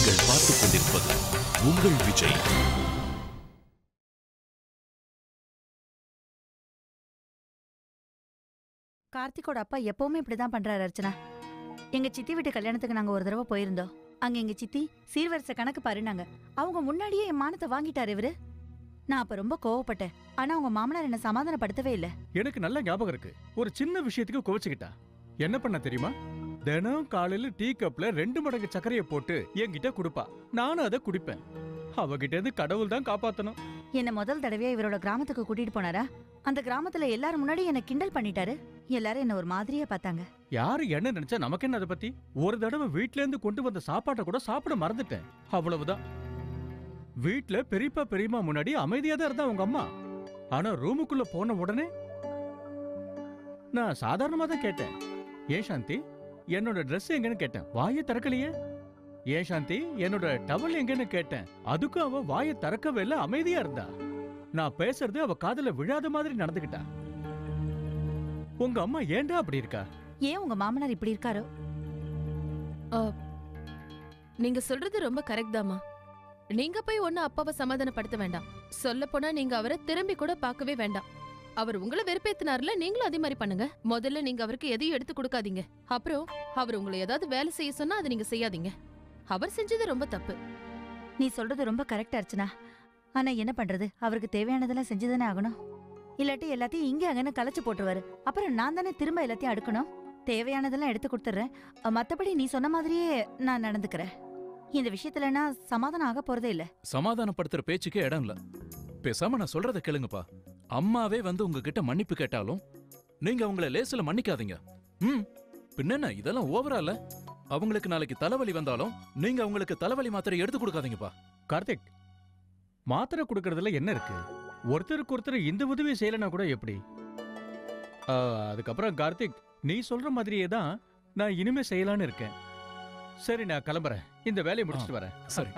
நீங்கள் பார்த்துக் கொண்டிருப்பது உங்கள் விஜய். கார்த்திகோட அப்பா எப்பவுமே இப்படிதான் பண்றாரு அர்ச்சனா. எங்க சித்தி வீட்டு கல்யாணத்துக்கு நாங்க ஒரு தடவை போயிருந்தோம். அங்க எங்க சித்தி சீர்வரிசை கணக்கு பாருனாங்க அவங்க முன்னாடியே என் மானத்தை வாங்கிட்டாரு இவரு. நான் அப்ப ரொம்ப கோவப்பட்டேன். ஆனா அவங்க மாமனார் என்ன சமாதானப்படுத்தவே இல்ல. எனக்கு நல்ல ஞாபகம் இருக்கு. ஒரு சின்ன விஷயத்துக்கு கோவிச்சுக்கிட்டா. என்ன பண்ண தெரியுமா? தினம் காலையில டீ கப்ல ரெண்டு மடங்கு சர்க்கரையை போட்டு என்கிட்ட கொடுப்பா. நானும் அதை குடிப்பேன். அவகிட்ட இருந்து கடவுள் தான் காப்பாத்தணும். என்ன முதல் தடவையா இவரோட கிராமத்துக்கு கூட்டிட்டு போனாரா? அந்த கிராமத்துல எல்லாரும் முன்னாடி என்ன கிண்டல் பண்ணிட்டாரு. எல்லாரும் என்ன ஒரு மாதிரியா பார்த்தாங்க. யாரு என்ன நினைச்சா நமக்கு என்ன அதை பத்தி? ஒரு தடவை வீட்ல இருந்து கொண்டு வந்த சாப்பாட்டை கூட சாப்பிட மறந்துட்டேன். அவ்வளவுதான். வீட்ல பெரியப்பா பெரியம்மா முன்னாடி அமைதியா தான் இருந்தா உங்க அம்மா. ஆனா ரூமுக்குள்ள போன உடனே நான் சாதாரணமா தான் கேட்டேன். ஏன் சாந்தி? என்னோட Dress எங்கன்னு கேட்டேன். வாயை திறக்கலையே? ஏன் சாந்தி? என்னோட டவல் எங்கன்னு கேட்டேன். அதுக்கும் அவ வாயை திறக்கவே இல்ல அமைதியா இருந்தா. நான் பேசுறது அவ காதுல விழாத மாதிரி நடந்துக்கிட்டா உங்க அம்மா ஏன்டா அப்படி இருக்கா? ஏன் உங்க மாமனார் இப்படி இருக்காரோ? நீங்க சொல்றது ரொம்ப கரெக்ட் தாமா நீங்க போய் ஒண்ணு அப்பாவை சமாதானப்படுத்த வேண்டாம். சொல்ல போனா நீங்க அவரை திரும்பி கூட பார்க்கவே வேண்டாம். அவர் உங்களை வெறுப்பேத்தினார்ல நீங்களும் அதே மாதிரி பண்ணுங்க. முதல்ல நீங்க அவருக்கு எதையும் எடுத்து கொடுக்காதீங்க. அப்புறம் அவர் உங்களை ஏதாவது வேலை செய்ய சொன்னா அதை நீங்க செய்யாதீங்க. அவர் செஞ்சது ரொம்ப தப்பு. நீ சொல்றது ரொம்ப கரெக்ட் அர்ச்சனா. ஆனா என்ன பண்றது? அவருக்கு தேவையானதெல்லாம் செஞ்சுதானே ஆகணும். இல்லாட்டி எல்லாத்தையும் இங்க அங்கன்னு கலைச்சு போட்டுருவாரு. அப்புறம் நான் தானே திரும்ப எல்லாத்தையும் அடுக்கணும்? தேவையானதெல்லாம் எடுத்து கொடுத்துட்றேன். அஹ், மத்தபடி நீ சொன்ன மாதிரியே நான் நடந்துக்கிறேன். இந்த விஷயத்துல நான் சமாதானம் ஆக போறதே இல்ல. சமாதானப்படுத்துற பேச்சுக்கே இடம் இல்ல. பேசாம நான் சொல்றத கேளுங்கப்பா. அம்மாவே வந்து உங்ககிட்ட மன்னிப்பு கேட்டாலும் நீங்க அவங்கள லேசில மன்னிக்காதீங்க. ம் பின்னென்ன இதெல்லாம் ஓவரா இல்ல? அவங்களுக்கு நாளைக்கு தலைவலி வந்தாலும் நீங்க அவங்களுக்கு தலைவலி மாத்திரை எடுத்து கொடுக்காதீங்கப்பா. கார்த்திக் மாத்திரை கொடுக்கறதுல என்ன இருக்கு? ஒருத்தருக்கு ஒருத்தர் இந்த உதவி செய்யலைன்னா கூட எப்படி? அதுக்கப்புறம் கார்த்திக் நீ சொல்ற மாதிரியே தான் நான் இனிமே செய்யலான்னு இருக்கேன். சரி நான் கிளம்புறேன். இந்த வேலையை முடிச்சிட்டு வரேன். சரி.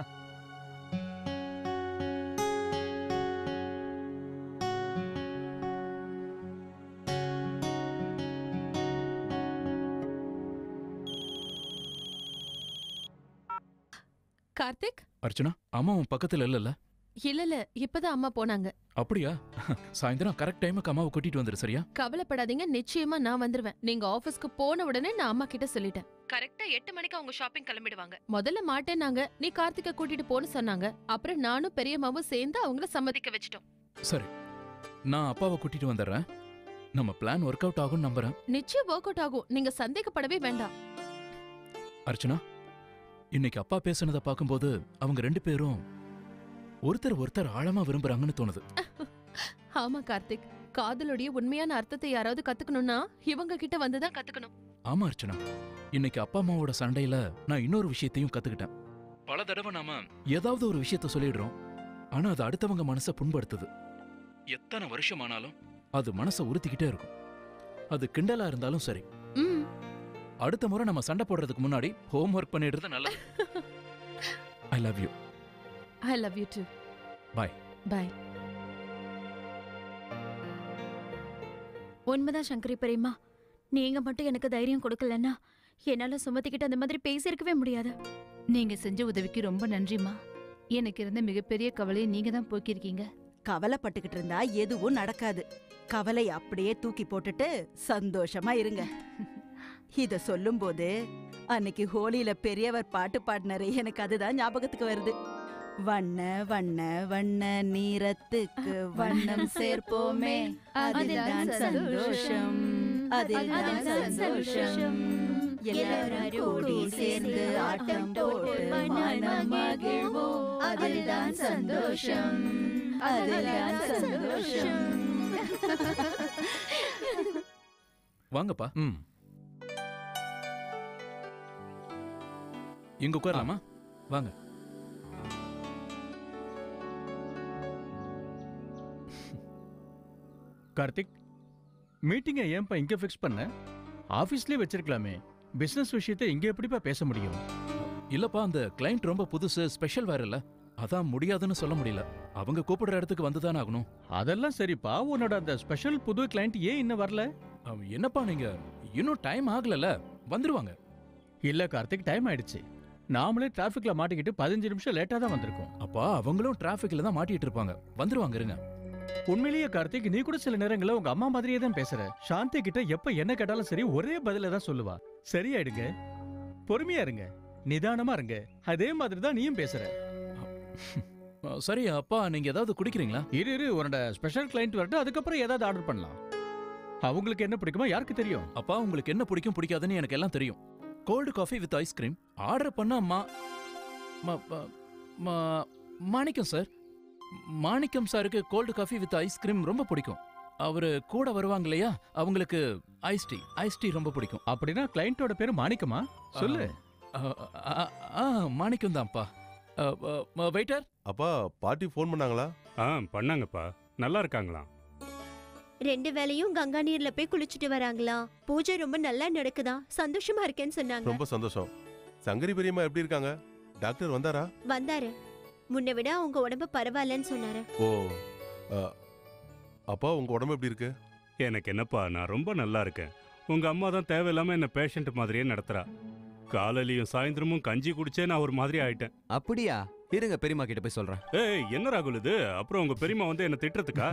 கார்த்திக் அர்ச்சனா அம்மா உன் பக்கத்துல இல்லல்ல? இல்ல இல்ல இப்பதான் அம்மா போனாங்க. அப்படியா? சாயந்தரம் கரெக்ட் டைமுக்கு அம்மாவை கூட்டிட்டு வந்துரு சரியா? கவலைப்படாதீங்க நிச்சயமா நான் வந்துருவேன். நீங்க ஆபீஸ்க்கு போன உடனே நான் அம்மா கிட்ட சொல்லிட்டேன். கரெக்டா எட்டு மணிக்கு அவங்க ஷாப்பிங் கிளம்பிடுவாங்க. முதல்ல மாட்டேன்னாங்க நீ கார்த்திகை கூட்டிட்டு போன்னு சொன்னாங்க. அப்புறம் நானும் பெரியம்மாவும் சேர்ந்து அவங்கள சம்மதிக்க வச்சிட்டோம். சரி நான் அப்பாவை கூட்டிட்டு வந்துடுறேன். நம்ம பிளான் ஒர்க் அவுட் ஆகும்னு நம்புறேன். நிச்சயம் ஒர்க் அவுட் ஆகும் நீங்க சந்தேகப்படவே வேண்டாம். அர்ச்சனா இன்னைக்கு அப்பா பேசுனதை பார்க்கும்போது அவங்க ரெண்டு பேரும் ஒருத்தர் ஒருத்தர் ஆழமா விரும்புறாங்கன்னு தோணுது. ஆமா கார்த்திக். காதலுடைய உண்மையான அர்த்தத்தை யாராவது கத்துக்கணும்னா இவங்க கிட்ட வந்துதான் கத்துக்கணும். ஆமா அர்ச்சனா. இன்னைக்கு அப்பா அம்மாவோட சண்டையில நான் இன்னொரு விஷயத்தையும் கத்துக்கிட்டேன். பல தடவை நாம ஏதாவது ஒரு விஷயத்த சொல்லிடுறோம். ஆனா அது அடுத்தவங்க மனசை புண்படுத்துது. எத்தனை வருஷம் ஆனாலும் அது மனசை உறுத்திக்கிட்டே இருக்கும். அது கிண்டலா இருந்தாலும் சரி. ம். அடுத்த முறை நம்ம சண்டை போடுறதுக்கு முன்னாடி ஹோம் ஒர்க் பண்ணிடுறது நல்லது. I love you I love you too Bye. Bye உண்மைதான் சங்கரி பெரியம்மா. நீங்க மட்டும் எனக்கு தைரியம் கொடுக்கலன்னா என்னால சுமத்திக்கிட்டு அந்த மாதிரி பேசியிருக்கவே முடியாது. நீங்க செஞ்ச உதவிக்கு ரொம்ப நன்றிம்மா. எனக்கு இருந்த மிகப்பெரிய கவலையை நீங்க தான் போக்கியிருக்கீங்க. கவலைப்பட்டுக்கிட்டு இருந்தா எதுவும் நடக்காது. கவலை அப்படியே தூக்கி போட்டுட்டு சந்தோஷமா இருங்க. இத சொல்லும்போது அன்னைக்கு ஹோலியில பெரியவர் பாட்டு பாடினாரு. எனக்கு அதுதான் ஞாபகத்துக்கு வருது. வண்ண வண்ண வண்ண நீரத்துக்கு வண்ணம் சேர்ப்போமே. அதில்தான் சந்தோஷம். அதில்தான் சந்தோஷம். எல்லாரும் கூடி சேர்ந்து ஆட்டம் போட்டு மனம் மகிழ்வோம். அதில்தான் சந்தோஷம். அதில்தான் சந்தோஷம். வாங்கப்பா. ம். இங்க உட்காரலாமா? வாங்க. கார்த்திக் மீட்டிங்கை ஏன்பா இங்க ஃபிக்ஸ் பண்ண? ஆபீஸ்லயே வச்சிருக்கலாமே. பிசினஸ் விஷயத்தை இங்க எப்படிப்பா பேச முடியும்? இல்லப்பா அந்த கிளைண்ட் ரொம்ப புதுசு ஸ்பெஷல் வேற இல்ல. அதான் முடியாதுன்னு சொல்ல முடியல. அவங்க கூப்பிடுற இடத்துக்கு வந்துதானே ஆகணும். அதெல்லாம் சரிப்பா. உன்னோட அந்த ஸ்பெஷல் புது கிளைண்ட் ஏன் இன்னும் வரல? என்னப்பா நீங்க? இன்னும் டைம் ஆகலல வந்துருவாங்க. இல்ல கார்த்திக் டைம் ஆயிடுச்சு. நாமளே டிராஃபிக்ல மாட்டிக்கிட்டு பதினஞ்சு நிமிஷம் லேட்டா தான் வந்திருக்கோம். அப்பா அவங்களும் டிராஃபிக்ல தான் மாட்டிட்டு இருப்பாங்க. வந்துருவாங்க இருங்க. உண்மையிலேயே கார்த்திக் நீ கூட சில நேரங்கள்ல உங்க அம்மா மாதிரியே தான் பேசுற. சாந்தி கிட்ட எப்ப என்ன கேட்டாலும் சரி ஒரே பதில தான் சொல்லுவா. சரியாயிடுங்க. பொறுமையா இருங்க. நிதானமா இருங்க. அதே மாதிரி தான் நீயும் பேசுற. சரி அப்பா நீங்க ஏதாவது குடிக்கிறீங்களா? இரு இரு உன்னோட ஸ்பெஷல் கிளைண்ட் வரட்டும். அதுக்கப்புறம் ஏதாவது ஆர்டர் பண்ணலாம். அவங்களுக்கு என்ன பிடிக்குமோ யாருக்கு தெரியும்? அப்பா உங்களுக்கு என்ன பிடிக்கும் பிடிக்காதுன்னு எனக்கு எல்லாம் தெரியும். Cold coffee with ice cream order பண்ணா மா மாணிக்கம் சார். மாணிக்கம் சாருக்கு கோல்டு காஃபி வித் ஐஸ்கிரீம் ரொம்ப பிடிக்கும். அவரு கூட வருவாங்க இல்லையா? அவங்களுக்கு ஐஸ் டீ ஐஸ் டீ ரொம்ப பிடிக்கும். அப்படின்னா கிளைண்டோட பேரு மாணிக்கமா? சொல்லு. மாணிக்கம் தான்ப்பா வெயிட்டர் அப்பா பாட்டி ஃபோன் பண்ணாங்களா? ஆ பண்ணாங்கப்பா. நல்லா இருக்காங்களாம். ரெண்டு வேளையும் கங்கா நீர்ல போய் குளிச்சுட்டு வராங்களா பூஜை ரொம்ப நல்லா நடக்குதா? சந்தோஷமா இருக்கேன்னு சொன்னாங்க. ரொம்ப சந்தோஷம். சங்கரி பெரியம்மா எப்படி இருக்காங்க? டாக்டர் வந்தாரா? வந்தாரு. முன்ன விட அவங்க உடம்பு பரவாயில்லன்னு சொன்னாரு. ஓ அ, அப்பா உங்க உடம்பு எப்படி இருக்கு? எனக்கு என்னப்பா நான் ரொம்ப நல்லா இருக்கேன். உங்க அம்மா தான் தேவையில்லாம என்ன பேஷண்ட் மாதிரியே நடத்துறா. காலையிலயும் சாயந்தரமும் கஞ்சி குடிச்சே நான் ஒரு மாதிரி ஆயிட்டேன். அப்படியா? இருங்க பெரியம்மா கிட்ட போய் சொல்றேன். ஏய் என்ன ராகுல் இது? அப்புறம் உங்க பெரியம்மா வந்து என்ன திட்டுறதுக்கா?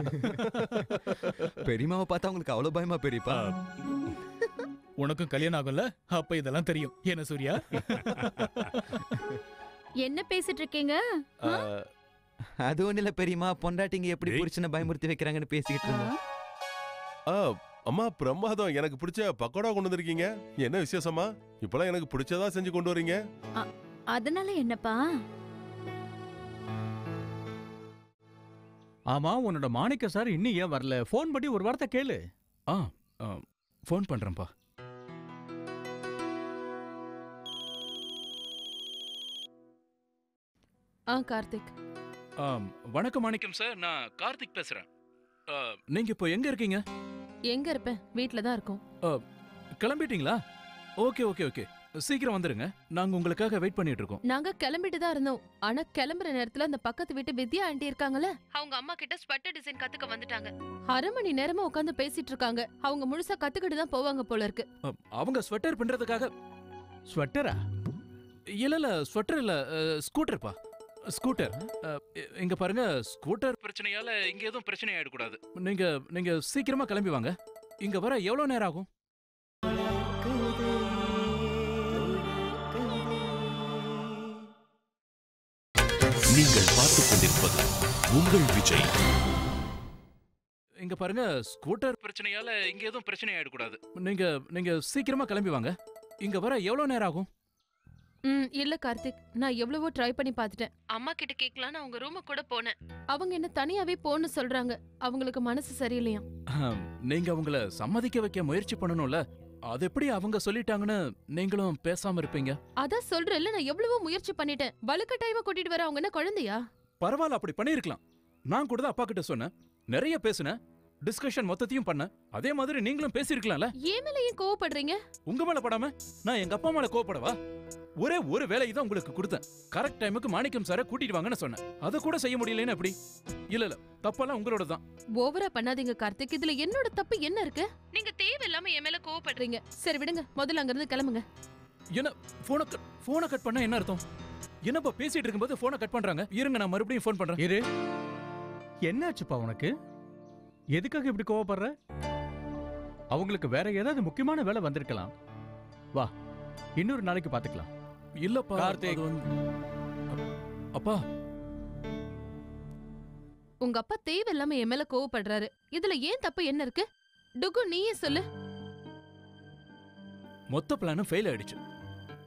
பெரியம்மாவை பார்த்தா உங்களுக்கு அவ்வளவு பயமா பெரியப்பா? உனக்கும் கல்யாணம் ஆகும்ல? அப்ப இதெல்லாம் தெரியும். என்ன சூர்யா? என்ன பேசிட்டு இருக்கீங்க? அது ஒண்ணு இல்ல பெரியம்மா. பொண்டாட்டிங்க எப்படி. புருஷனை பயமுறுத்தி வைக்கிறாங்கன்னு பேசிக்கிட்டு இருந்தோம். ஆ, அம்மா பிரமாதம். எனக்கு பிடிச்ச பக்கோடா கொண்டு வந்திருக்கீங்க. என்ன விசேஷமா இப்பெல்லாம் எனக்கு பிடிச்சதா செஞ்சு கொண்டு வரீங்க. அதனால என்னப்பா? ஆமா உன்னோட மாணிக்க சார் இன்னும் ஏன் வரல? ஃபோன் பண்ணி ஒரு வார்த்தை கேளு. ஆ ஃபோன் பண்றேன்ப்பா. ஆ கார்த்திக். ஆம், வணக்கம் மாணிக்கம் சார். நான் கார்த்திக் பேசுறேன். ஆ, நீங்க இப்போ எங்க இருக்கீங்க? எங்க இருப்பேன்? வீட்ல தான் இருக்கோம். கிளம்பிட்டீங்களா? Okay okay okay. சீக்கிரம் வந்துருங்க. நாங்க உங்களுக்காக வெயிட் பண்ணிட்டு இருக்கோம். நாங்க கிளம்பிட்டு தான் இருந்தோம். ஆனா கிளம்புற நேரத்துல அந்த பக்கத்து வீட்டு வித்யா ஆண்டி இருக்காங்கல்ல? அவங்க அம்மா கிட்ட ஸ்வெட்டர் டிசைன் கத்துக்க வந்துட்டாங்க. அரை மணி நேரமா உட்காந்து பேசிட்டு இருக்காங்க. அவங்க முழுசா கத்துக்கிட்டு தான் போவாங்க போல இருக்கு. அவங்க ஸ்வெட்டர் பின்றதுக்காக. ஸ்வெட்டரா இல்ல இல்ல ஸ்வெட்டர் இல்ல ஸ்கூட்டர்ப்பா ஸ்கூட்டர். இங்க பாருங்க ஸ்கூட்டர். பிரச்சனையால இங்க எதுவும் பிரச்சனை ஆயிடக்கூடாது. நீங்க நீங்க சீக்கிரமா கிளம்பி வாங்க. இங்க வர எவ்வளவு நேரம் ஆகும்? நீங்கள் பார்த்துக் கொண்டிருப்பது உங்கள் விஜய். இங்க பாருங்க ஸ்கூட்டர். பிரச்சனையால இங்க எதுவும் பிரச்சனை ஆயிடக்கூடாது. நீங்க நீங்க சீக்கிரமா கிளம்பி வாங்க. இங்க வர எவ்வளவு நேரம் ஆகும்? ம் இல்ல கார்த்திக். நான் எவ்வளவோ ட்ரை பண்ணி பார்த்துட்டேன். அம்மா கிட்ட கேட்கலான்னு அவங்க ரூமு கூட போனேன். அவங்க என்ன தனியாவே போன்னு சொல்றாங்க. அவங்களுக்கு மனசு சரியில்லையா அஹம், நீங்க அவங்கள சம்மதிக்க வைக்க முயற்சி பண்ணணும்ல? அது எப்படி அவங்க சொல்லிட்டாங்கன்னு நீங்களும் பேசாம இருப்பீங்க? அதான் சொல்றேன்ல நான் எவ்வளவோ முயற்சி பண்ணிட்டேன். வலுக்கட்டாயமா கூட்டிட்டு வர அவங்க என்ன குழந்தையா? பரவாயில்ல அப்படி பண்ணிருக்கலாம் நான் கூட தான் அப்பா கிட்ட சொன்னேன். நிறைய பேசுனேன். டிஸ்கஷன் மொத்தத்தையும் பண்ணேன் அதே மாதிரி நீங்களும் பேசியிருக்கலாம்ல. ஏன் மேல ஏன் கோவப்படுறீங்க? உங்க மேல படாம நான் எங்க அப்பா மேல கோவப்படவா? ஒரே ஒரு வேலையை தான் உங்களுக்கு கொடுத்தேன். கரெக்ட் டைமுக்கு மாணிக்கம் சாரை கூட்டிட்டு வாங்கன்னு சொன்னேன். அதை கூட செய்ய முடியலன்னு எப்படி? இல்ல இல்ல. தப்பெல்லாம் உங்களோட தான். ஓவரா பண்ணாதீங்க கார்த்திக். இதுல என்னோட தப்பு என்ன இருக்கு? நீங்க தேவையில்லாம என் மேல கோவப்படுறீங்க. சரி விடுங்க. முதல்ல அங்க இருந்து கிளம்புங்க. என்ன போனை கட் போனை கட் பண்ணா என்ன அர்த்தம்? என்னப்பா பேசிட்டு இருக்கும்போது போனை கட் பண்றாங்க? இருங்க நான் மறுபடியும் ஃபோன் பண்றேன். இரு. என்னாச்சுப்பா உனக்கு? எதுக்காக இப்படி கோவப்படுற? அவங்களுக்கு வேற ஏதாவது முக்கியமான வேலை வந்திருக்கலாம். வா இன்னொரு நாளைக்கு பாத்துக்கலாம். இல்லப்பா கார்த்திக். அப்பா. உங்க அப்பா தேவையில்லாம என் மேல கோவப்படுறாரு. இதுல ஏன் தப்பு என்ன இருக்கு? டுகு நீயே சொல்லு. மொத்த பிளானும் ஃபெயில் ஆயிடுச்சு.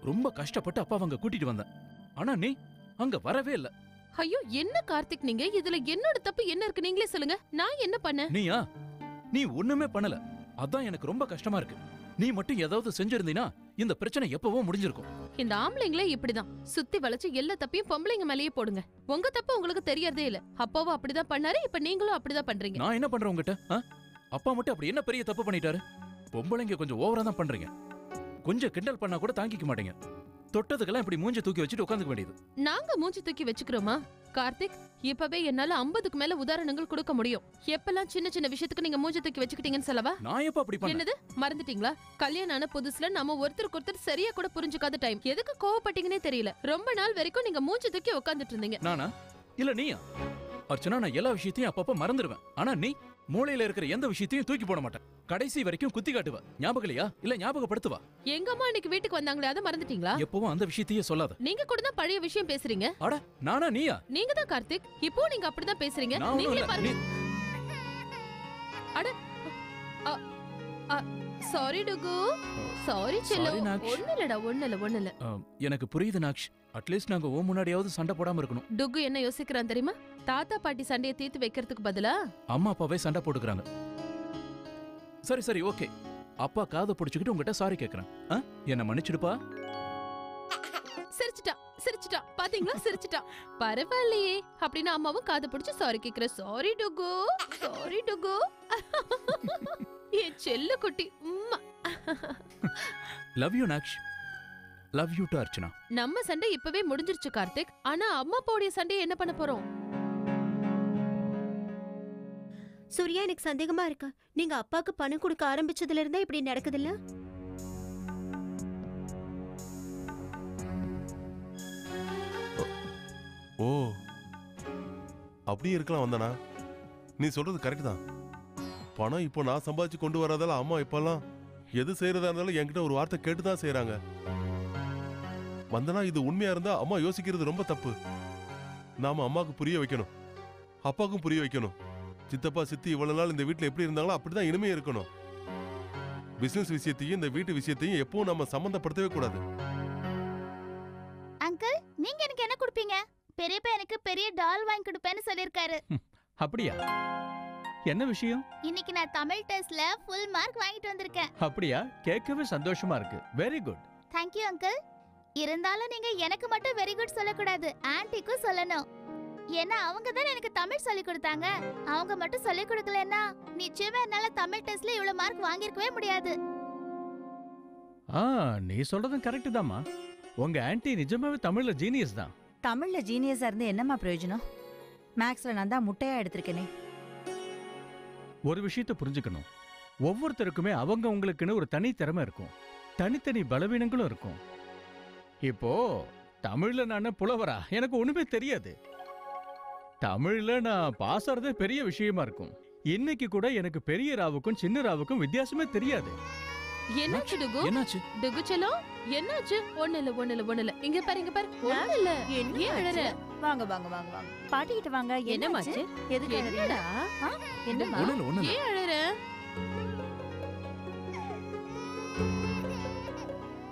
ரொம்ப கஷ்டப்பட்டு அப்பா அங்க கூட்டிட்டு வந்தேன். ஆனா நீ அங்க வரவே இல்ல. ஐயோ என்ன கார்த்திக் நீங்க? இதுல என்னோட தப்பு என்ன இருக்கு? நீங்களே சொல்லுங்க. நான் என்ன பண்ணேன்? நீயா? நீ ஒண்ணுமே பண்ணல. அதான் எனக்கு ரொம்ப கஷ்டமா இருக்கு. நீ மட்டும் ஏதாவது செஞ்சிருந்தீனா இந்த பிரச்சனை எப்பவோ முடிஞ்சிருக்கும். இந்த ஆம்பளைங்களே இப்படிதான். சுத்தி வளைச்சு எல்லா தப்பையும் பொம்பளைங்க மேலேயே போடுங்க. உங்க தப்பு உங்களுக்கு தெரியறதே இல்ல. அப்பாவும் அப்படிதான் பண்ணாரு. இப்ப நீங்களும் அப்படிதான் பண்றீங்க. நான் என்ன பண்றேன் உங்ககிட்ட? ஆ? அப்பா மட்டும் அப்படி என்ன பெரிய தப்பு பண்ணிட்டாரு? பொம்பளைங்க கொஞ்சம் ஓவரா தான் பண்றீங்க. கொஞ்சம் கிண்டல் பண்ணா கூட தாங்கிக்க மாட்டீங்க. தொட்டதுக்கெல்லாம் இப்படி மூஞ்ச தூக்கி வச்சுட்டு உட்காந்துக்க வேண்டியது. நாங்க மூஞ்சி தூக்கி வச்சுக்கிறோமா? கார்த்திக் இப்பவே என்னால 50க்கு மேல உதாரணங்கள் கொடுக்க முடியும். எப்பெல்லாம் சின்ன சின்ன விஷயத்துக்கு நீங்க மூஞ்சி தூக்கி வச்சுக்கிட்டீங்கன்னு சொல்லவா? நான் எப்ப அப்படி பண்ணேன்? என்னது? மறந்துட்டீங்களா? கல்யாணம் ஆன புதுசுல நம்ம ஒருத்தருக்கு ஒருத்தர் சரியா கூட புரிஞ்சுக்காத டைம் எதுக்கு கோவப்பட்டீங்கன்னே தெரியல. ரொம்ப நாள் வரைக்கும் நீங்க மூஞ்சி தூக்கி உட்காந்துட்டு இருந்தீங்க. நானா? இல்ல நீயா? அர்ச்சனா நான் எல்லா விஷயத்தையும் அப்பப்ப மறந்துடுவேன் ஆனா நீ? மூளையில இருக்கிற எந்த விஷயத்தையும் தூக்கி போட மாட்டேன். கடைசி வரைக்கும் குத்தி காட்டுவ. ஞாபகம் இல்லையா? இல்ல ஞாபகப்படுத்துவா. எங்க அம்மா இன்னைக்கு வீட்டுக்கு வந்தாங்களே அதை மறந்துட்டீங்களா? எப்பவும் அந்த விஷயத்தையே சொல்லாத. நீங்க கூட தான் பழைய விஷயம் பேசுறீங்க. அட நானா நீயா? நீங்க தான் கார்த்திக். இப்போ நீங்க அப்படிதான் பேசுறீங்க. நீங்களே. பாருங்க. அட சாரி டுகு சாரி செல்லோ Sorry, நாக்ஷ். ஒண்ணு இல்லடா ஒண்ணு இல்ல ஒண்ணு இல்ல ஆ, எனக்கு புரியுது நாக்ஷ் அட்லீஸ்ட் நாங்க ஓ முன்னாடியாவது சண்டை போடாம இருக்கணும். டுகு என்ன யோசிக்கிறான் தெரியுமா? தாத்தா பாட்டி சண்டையை தீர்த்து வைக்கிறதுக்கு பதிலா? அம்மா அப்பாவே சண்டை போட்டுக்கிறாங்க. சரி சரி ஓகே. அப்பா காதை பிடிச்சுக்கிட்டு உங்ககிட்ட சாரி கேக்குறேன். ஆ? என்ன மன்னிச்சிடுப்பா? சிரிச்சிட்டான் சிரிச்சிட்டான். பாத்தீங்களா? சிரிச்சிட்டான். பரவாயில்லையே அப்படின்னு அம்மாவும் காது பிடிச்சு சாரி கேக்குற. சாரி டுகு சாரி டுகு என் செல்ல குட்டி உம்மா. Love you Naksh love you too Archana நம்ம சண்டை இப்பவே முடிஞ்சிருச்சு கார்த்திக். ஆனா அம்மா அப்பாவுடைய சண்டையை என்ன பண்ண போறோம்? சூர்யா எனக்கு சந்தேகமா இருக்கு. நீங்க அப்பாக்கு பணம் கொடுக்க ஆரம்பிச்சதுல இருந்தா இப்படி நடக்குதுல்ல? ஓ அப்படியே இருக்கலாம் வந்தனா. நீ சொல்றது கரெக்ட் தான். பணம் இப்போ நான் சம்பாதிச்சு கொண்டு வராதால அம்மா இப்பெல்லாம் எது செய்யறதா இருந்தாலும் என்கிட்ட ஒரு வார்த்தை கேட்டு தான் செய்யறாங்க வந்தனா இது உண்மையா இருந்தா அம்மா யோசிக்கிறது ரொம்ப தப்பு. நாம அம்மாவுக்கு புரிய வைக்கணும். அப்பாவுக்கும் புரிய வைக்கணும். சித்தப்பா சித்தி இவ்வளவு நாள் இந்த வீட்டில் எப்படி இருந்தாங்களோ அப்படிதான் இனிமே இருக்கணும். பிசினஸ் விஷயத்தையும் இந்த வீட்டு விஷயத்தையும் எப்பவும் நம்ம சம்பந்தப்படுத்தவே கூடாது. அங்கிள் நீங்க எனக்கு என்ன கொடுப்பீங்க? பெரியப்பா எனக்கு பெரிய டால் வாங்கி கொடுப்பேன்னு சொல்லிருக்காரு அப்படியா? என்ன விஷயம்? இன்னைக்கு நான் தமிழ் டெஸ்ட்ல ஃபுல் மார்க் வாங்கிட்டு வந்திருக்கேன். அப்படியா? கேட்கவே சந்தோஷமா இருக்கு. வெரி குட் தேங்க்யூ அங்கிள் இருந்தாலும் நீங்க எனக்கு மட்டும் வெரி குட் சொல்லக்கூடாது. ஆன்ட்டிக்கும் சொல்லணும். ஏன்னா அவங்க தான் எனக்கு தமிழ் சொல்லி கொடுத்தாங்க. அவங்க மட்டும் சொல்லி கொடுக்கலன்னா நிச்சயமா என்னால தமிழ் டெஸ்ட்ல இவ்வளவு மார்க் வாங்கியிருக்கவே முடியாது. ஆ நீ சொல்றதும் கரெக்ட் தாம்மா. உங்க ஆன்ட்டி நிஜமாவே தமிழ்ல ஜீனியஸ் தான். தமிழ்ல ஜீனியஸா இருந்து என்னம்மா பிரயோஜனம்? மேக்ஸ்ல நான் தான் முட்டையா எடுத்திருக்கேனே. ஒரு விஷயத்தை புரிஞ்சுக்கணும். ஒவ்வொருத்தருக்குமே அவங்க உங்களுக்குன்னு ஒரு தனித்திறமை இருக்கும். தனித்தனி பலவீனங்களும் இருக்கும். இப்போ தமிழ்ல நான் புலவரா? எனக்கு ஒண்ணுமே தெரியாது. தமிழ்ல நான் பாஸ் பெரிய விஷயமா இருக்கும். இன்னைக்கு கூட எனக்கு பெரிய ராவுக்கும் சின்ன ராவுக்கும் வித்தியாசமே தெரியாது. என்னாச்சு டுகு? என்னாச்சு? டுகு செல்லம் என்னாச்சு? ஒண்ணு இல்ல ஒண்ணு இல்ல ஒண்ணு இல்ல. இங்க பாரு இங்க பாரு. ஒண்ணு இல்ல. என்ன ஏன் அழற? வாங்க வாங்க வாங்க வாங்க. பாட்டி கிட்ட வாங்க என்னமாச்சு? என்னாச்சு? எதுக்கு? என்னடா? இல்ல ஏன் அழற?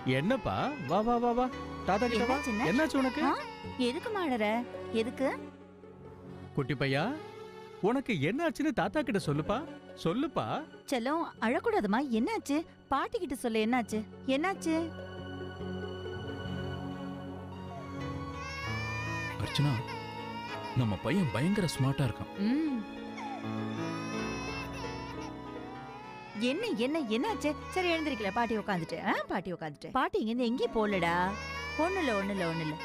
என்னப்பா? வா வா வா வா. தாத்தா கிட்ட வா? என்னாச்சு உனக்கு? ஆ? எதுக்குமா அழற? எதுக்கு? குட்டி பையா உனக்கு என்னாச்சுன்னு தாத்தா கிட்ட சொல்லுப்பா. சொல்லுப்பா. செல்லம் அழக்கூடாதுமா. என்னாச்சு? பாட்டி கிட்ட சொல்ல என்னாச்சு? என்னாச்சு? அர்ச்சனா நம்ம பையன் பயங்கர ஸ்மார்ட்டா இருக்கான். ம். என்ன என்ன என்னாச்சு? சரி எழுந்திருக்கல. பாட்டி உட்காந்துட்டு ஆ பாட்டி உட்காந்துட்டு பாட்டி இங்க இருந்து எங்கேயும் போகலடா. ஒண்ணு இல்ல ஒண்ணு இல்ல ஒண்ணு இல்ல.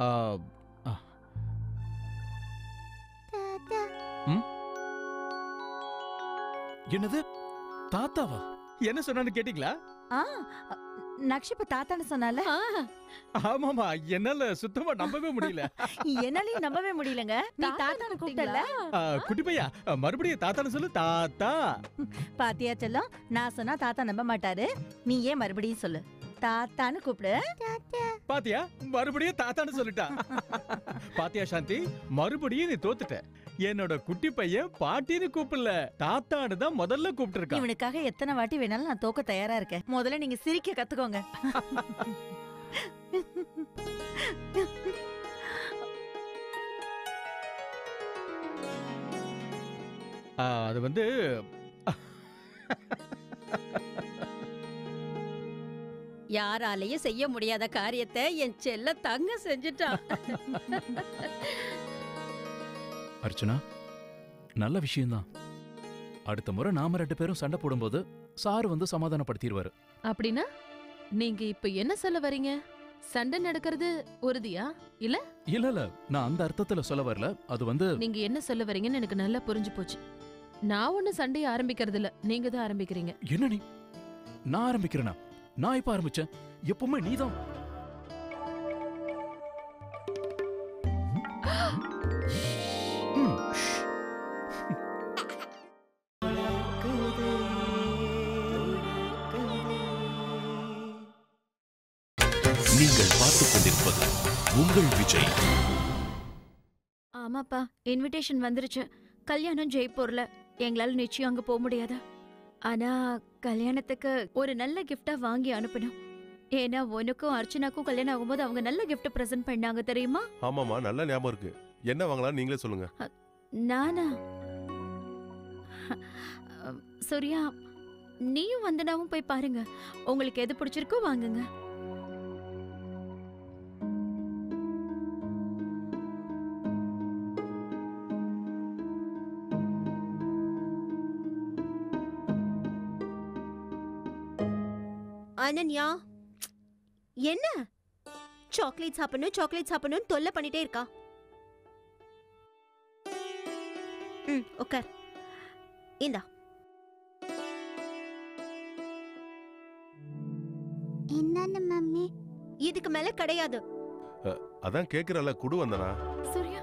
ஆ, என்னது? தாத்தாவா? என்ன சொன்னான்னு கேட்டீங்களா? ஆ நக்ஷிப்ப தாத்தான்னு சொன்னால? ஆமாமா என்னால சுத்தமா நம்பவே முடியல. என்னாலயும் நம்பவே முடியலங்க. நீ தாத்தான்னு கூப்பிட்டல குட்டி பையா மறுபடியும் தாத்தான்னு சொல்லு தாத்தா. பாத்தியா செல்லம் நான் சொன்னா தாத்தா நம்ப மாட்டாரு. நீ ஏன் மறுபடியும் சொல்லு? தாத்தான்னு கூப்பிடு. பாத்தியா மறுபடியும் தாத்தான்னு சொல்லிட்டா. பாத்தியா சாந்தி மறுபடியும் நீ தோத்துட்ட. என்னோட குட்டி பையன் பாட்டின்னு கூப்பிடல. தாத்தான்னு தான் முதல்ல கூப்பிட்டு இருக்கான் இவனுக்காக எத்தனை வாட்டி வேணாலும் நான் தோக்க தயாரா இருக்கேன். முதல்ல நீங்க சிரிக்க கத்துக்கோங்க. ஆ, அது வந்து யாராலையும் செய்ய முடியாத காரியத்தை என் செல்ல தங்க செஞ்சுட்டான். அர்ச்சனா நல்ல விஷயம்தான். அடுத்த முறை நாம ரெண்டு பேரும் சண்டை போடும்போது சார் வந்து சமாதானப்படுத்திடுவாரு அப்படின்னா நீங்க இப்ப என்ன சொல்ல வரீங்க? சண்டை நடக்கிறது உறுதியா? இல்ல? இல்ல இல்ல. நான் அந்த அர்த்தத்துல சொல்ல வரல. அது வந்து நீங்க என்ன சொல்ல வரீங்கன்னு எனக்கு நல்லா புரிஞ்சு போச்சு. நான் ஒண்ணு சண்டையை ஆரம்பிக்கிறது இல்ல. நீங்க தான் ஆரம்பிக்கிறீங்க. என்ன நீ? நான் ஆரம்பிக்கிறேனா? நான் இப்ப ஆரம்பிச்சேன்? எப்பவுமே நீதான். ஆமாப்பா இன்விடேஷன் வந்துருச்சு. கல்யாணம் ஜெய்ப்பூர்ல. எங்களால நிச்சயம் அங்க போக முடியாது. ஆனா கல்யாணத்துக்கு ஒரு நல்ல கிஃப்டா வாங்கி அனுப்பணும். ஏன்னா உனக்கும் அர்ச்சனாக்கும் கல்யாணம் ஆகும்போது அவங்க நல்ல gift பிரசன்ட் பண்ணாங்க தெரியுமா? ஆமாமா நல்ல ஞாபகம் இருக்கு. என்ன வாங்கலாம் நீங்களே சொல்லுங்க. நானா? சூர்யா நீயும் வந்தனாவும் போய் பாருங்க. உங்களுக்கு எது பிடிச்சிருக்கோ வாங்குங்க. அனன்யா. என்ன? சாக்லேட் சாப்பிடணும் சாக்லேட் சாப்பிடணும் தொல்லை பண்ணிட்டே இருக்கா? ம் உட்கார் இந்தா. என்னன்னு மம்மி? இதுக்கு மேல கிடையாது. அதான் கேக்குறல குடு வந்தனா. சூர்யா.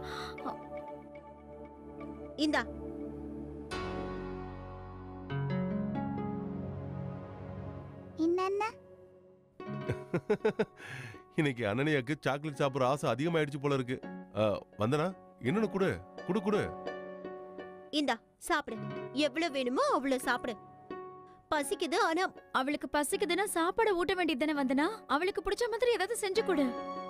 இந்தா. இன்னைக்கு அனனியாக்கு சாக்லேட் சாப்பிடுற ஆசை அதிகமாயிடுச்சு போல இருக்கு. வந்தனா இன்னொன்னு குடு குடு குடு. இந்தா சாப்பிடு. எவ்வளவு வேணுமோ அவ்வளவு சாப்பிடு. பசிக்குது ஆனா அவளுக்கு பசிக்குதுன்னா சாப்பாடு ஊட்ட வேண்டியது தானே வந்தனா? அவளுக்கு பிடிச்ச மாதிரி ஏதாவது செஞ்சு கொடு.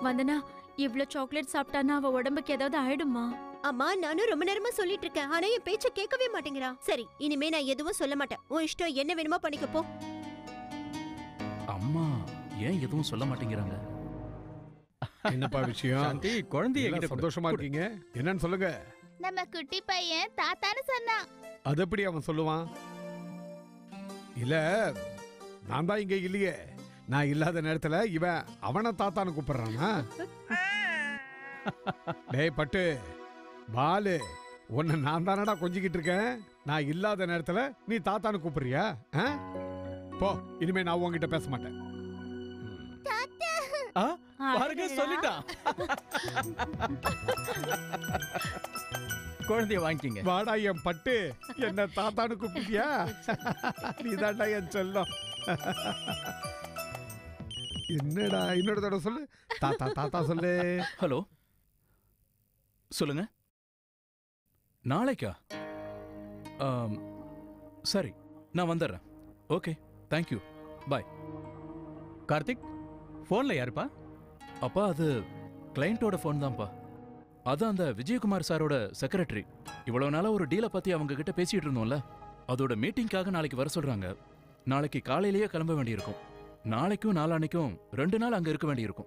வந்தனா இவ்ளோ சாக்லேட் சாப்பிட்டானா அவ உடம்புக்கு ஏதாவது ஆயிடுமா? அம்மா நானும் ரொம்ப நேரமா சொல்லிட்டு இருக்கேன். ஆனா என் பேச்ச கேட்கவே மாட்டேங்கிறா. சரி இனிமே நான் எதுவும் சொல்ல மாட்டேன். உன் இஷ்டம் என்ன வேணுமோ பண்ணிக்க போ. அம்மா. ஏன் எதுவும் சொல்ல மாட்டேங்கிறாங்க? என்னப்பா விஷயம்? சாந்தி குழந்தைய எல்லாம் என்கிட்ட. சந்தோஷமா இருக்கீங்க? என்னன்னு சொல்லுங்க. நம்ம குட்டி பையன் தாத்தான்னு சொன்னான். அது எப்படி அவன் சொல்லுவான்? இல்ல நான் தான் இங்க இல்லையே. நான் இல்லாத நேரத்துல இவன் அவனை தாத்தான்னு கூப்பிடுறானா? டேய் பட்டு பாலு உன்னை நான் தானடா கொஞ்சிக்கிட்டு இருக்கேன். நான் இல்லாத நேரத்துல நீ தாத்தான்னு கூப்பிடுறியா? ஆ? போ இனிமே நான் உன்கிட்ட பேச மாட்டேன். பாருங்க சொல்லிட்டான் குழந்தைய வாங்கிக்கிங்க. வாடா என் பட்டு. என்ன தாத்தான்னு கூப்பிட்டியா? நீதான்டா என் செல்லம். என்னடா இன்னொரு தடவை சொல்லு. தாத்தா தாத்தா சொல்லு. ஹலோ. சொல்லுங்க. நாளைக்கா? ஆம், சரி நான் வந்துடுறேன். ஓகே தேங்க்யூ பாய் கார்த்திக் போன்ல யாருப்பா? அப்பா அது கிளையண்டோட ஃபோன் தான்ப்பா. அது அந்த விஜயகுமார் சாரோட செக்ரட்டரி இவ்வளவு நாளா ஒரு டீலை பத்தி அவங்க கிட்ட பேசிட்டு இருந்தோம்ல. அதோட மீட்டிங்காக நாளைக்கு வர சொல்றாங்க. நாளைக்கு காலையிலேயே கிளம்ப வேண்டியிருக்கும். நாளைக்கும் நாளான்னைக்கும் ரெண்டு நாள் அங்க இருக்க வேண்டியிருக்கும்.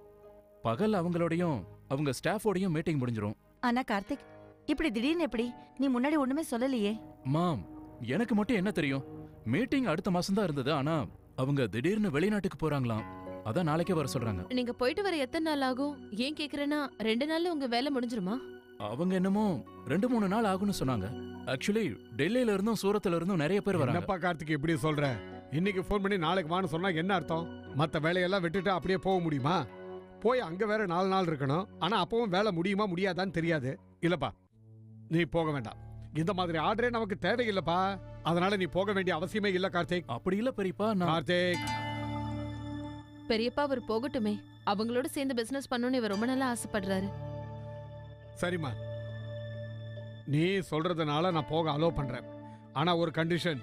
பகல் அவங்களோடையும் அவங்க ஸ்டாஃபோடையும் மீட்டிங் முடிஞ்சிரும். ஆனா கார்த்திக் இப்படி திடீர்னு எப்படி? நீ முன்னாடி ஒண்ணுமே சொல்லலையே. மாம் எனக்கு மட்டும் என்ன தெரியும்? மீட்டிங் அடுத்த மாசம் தான் இருந்தது. ஆனா அவங்க திடீர்னு வெளிநாட்டுக்கு போறாங்களாம். அதான் நாளைக்கே வர சொல்றாங்க. நீங்க போயிட்டு வர எத்தனை நாள் ஆகும்? ஏன் கேக்குறேன்னா ரெண்டு நாள்ல உங்க வேலை முடிஞ்சிருமா? அவங்க என்னமோ ரெண்டு மூணு நாள் ஆகும்னு சொன்னாங்க. ஆக்சுவலி டெல்லியில இருந்தும் சூரத்ல இருந்தும் நிறைய பேர் வராங்க. என்னப்பா கார்த்திக் இப்படி சொல்ற? இன்னைக்கு ஃபோன் பண்ணி நாளைக்கு வான்னு சொன்னா என்ன அர்த்தம்? மத்த வேலையெல்லாம் விட்டுட்டு அப்படியே போக முடியுமா? போய் அங்க வேற நாலு நாள் இருக்கணும். ஆனா அப்பவும் வேலை முடியுமா முடியாதான்னு தெரியாது. இல்லப்பா நீ போக வேண்டாம். இந்த மாதிரி ஆர்டரே நமக்கு தேவையில்லைப்பா. அதனால நீ போக வேண்டிய அவசியமே இல்ல கார்த்திக். அப்படி இல்ல பெரியப்பா நான் கார்த்திக். பெரியப்பா அவர் போகட்டுமே. அவங்களோட சேர்ந்து பிசினஸ் பண்ணணும்னு இவர் ரொம்ப நாளா ஆசைப்படுறாரு. சரிம்மா. நீ சொல்றதுனால நான் போக அலோ பண்றேன். ஆனா ஒரு கண்டிஷன்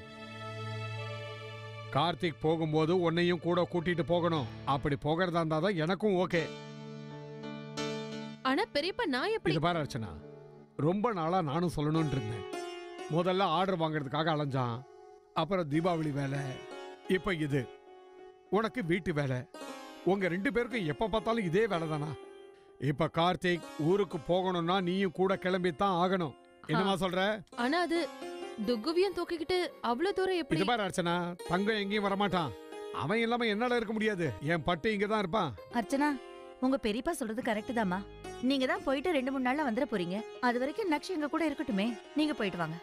கார்த்திக் போகும்போது உன்னையும் கூட கூட்டிட்டு போகணும். அப்படி போகிறதா இருந்தா தான் எனக்கும் ஓகே ஆனா பெரியப்பா நான் எப்படி? இது பாரு அர்ச்சனா. ரொம்ப நாளா நானும் சொல்லணும்னு இருந்தேன். முதல்ல ஆர்டர் வாங்குறதுக்காக அலைஞ்சான். அப்புறம் தீபாவளி வேலை. இப்ப இது. உனக்கு வீட்டு வேலை. உங்க ரெண்டு பேருக்கும் எப்ப பார்த்தாலும் இதே வேலை தானா இப்ப கார்த்திக் ஊருக்கு போகணும்னா நீயும் கூட கிளம்பித்தான் ஆகணும். என்னமா சொல்ற? ஆனா அது துக்குவியும் தூக்கிக்கிட்டு அவ்வளவு தூரம் இது எப்படி பாரு அர்ச்சனா தங்கம் எங்கேயும் வரமாட்டான். அவன் இல்லாம என்னால இருக்க முடியாது. என் பட்டு இங்க தான் இருப்பான். அர்ச்சனா உங்க பெரியப்பா சொல்றது கரெக்ட் தாம்மா. நீங்க தான் போயிட்டு ரெண்டு மூணு நாள்ல வந்துட போறீங்க. அது வரைக்கும் நக்ஷ் எங்க கூட இருக்கட்டுமே. நீங்க போயிட்டு வாங்க.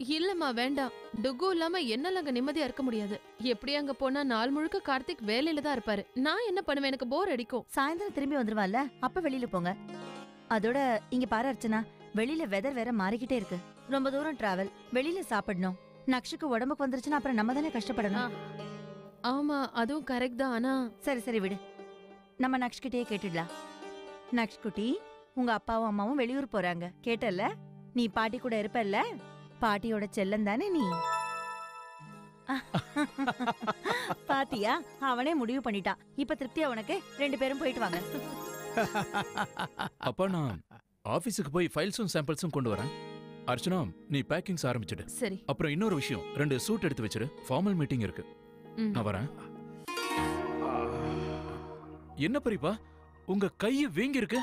இல்லம்மா வேண்டாம். டுகு இல்லாம என்னால அங்க நிம்மதியா இருக்க முடியாது. எப்படி அங்க போனா நாள் முழுக்க கார்த்திக் வேலையில தான் இருப்பாரு. நான் என்ன பண்ணுவேன்? எனக்கு போர் அடிக்கும். சாயந்தரம் திரும்பி வந்துருவான்ல அப்ப வெளியில போங்க. அதோட இங்க பாரு அர்ச்சனா. வெளியில வெதர் வேற மாறிக்கிட்டே இருக்கு. ரொம்ப தூரம் டிராவல் வெளியில சாப்பிடணும். நக்ஷுக்கு உடம்புக்கு வந்துருச்சுன்னா அப்புறம் நம்ம தானே கஷ்டப்படணும். ஆமா அதுவும் கரெக்ட் தான். ஆனா சரி சரி விடு. நம்ம நக்ஷ் கிட்டயே கேட்டுடலாம். நக்ஷ் குட்டி உங்க அப்பாவும் அம்மாவும் வெளியூர் போறாங்க. கேட்டல்ல நீ பாட்டி கூட இருப்பல்ல? பாட்டியோட செல்லம் தானே நீ? பாத்தியா? அவனே முடிவு பண்ணிட்டான். இப்ப திருப்தியா உனக்கு? ரெண்டு பேரும் போயிட்டு வாங்க. அப்பா நான் ஆபீஸுக்கு போய் ஃபைல்ஸும் சாம்பிள்ஸும் கொண்டு வரேன். அர்ச்சனா நீ பேக்கிங்ஸ் ஆரம்பிச்சிடு. சரி. அப்புறம் இன்னொரு விஷயம். ரெண்டு சூட் எடுத்து வச்சிரு. ஃபார்மல் மீட்டிங் இருக்கு. நான் வரேன். என்ன பெரியப்பா உங்க கை வீங்கி இருக்கு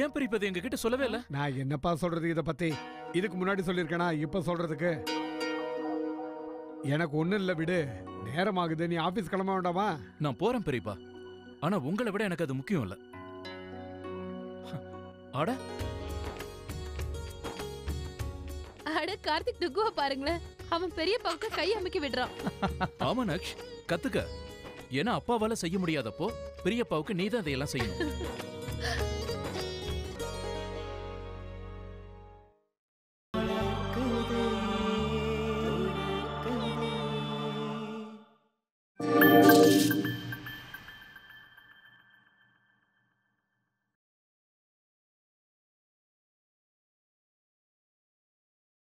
ஏன் பெரியப்பா எங்க கிட்ட சொல்லவே இல்ல. நான் என்னப்பா சொல்றது இத பத்தி? இதுக்கு முன்னாடி சொல்லிருக்கேனா இப்ப சொல்றதுக்கு? எனக்கு ஒண்ணும் இல்ல விடு. நேரம் ஆகுது நீ ஆபீஸ் கிளம்ப வேண்டாமா? நான் போறேன் பெரியப்பா. ஆனா உங்களை விட எனக்கு அது முக்கியம் இல்ல. அட. அட கார்த்திக் டுகுவ பாருங்களேன். அவன் பெரிய பவுக்க கை அமைக்கி விடுறான். ஆமா நக்ஷ். கத்துக்க. ஏன்னா அப்பாவால செய்ய முடியாதப்போ பெரியப்பாவுக்கு நீதான் அதையெல்லாம் செய்யணும்.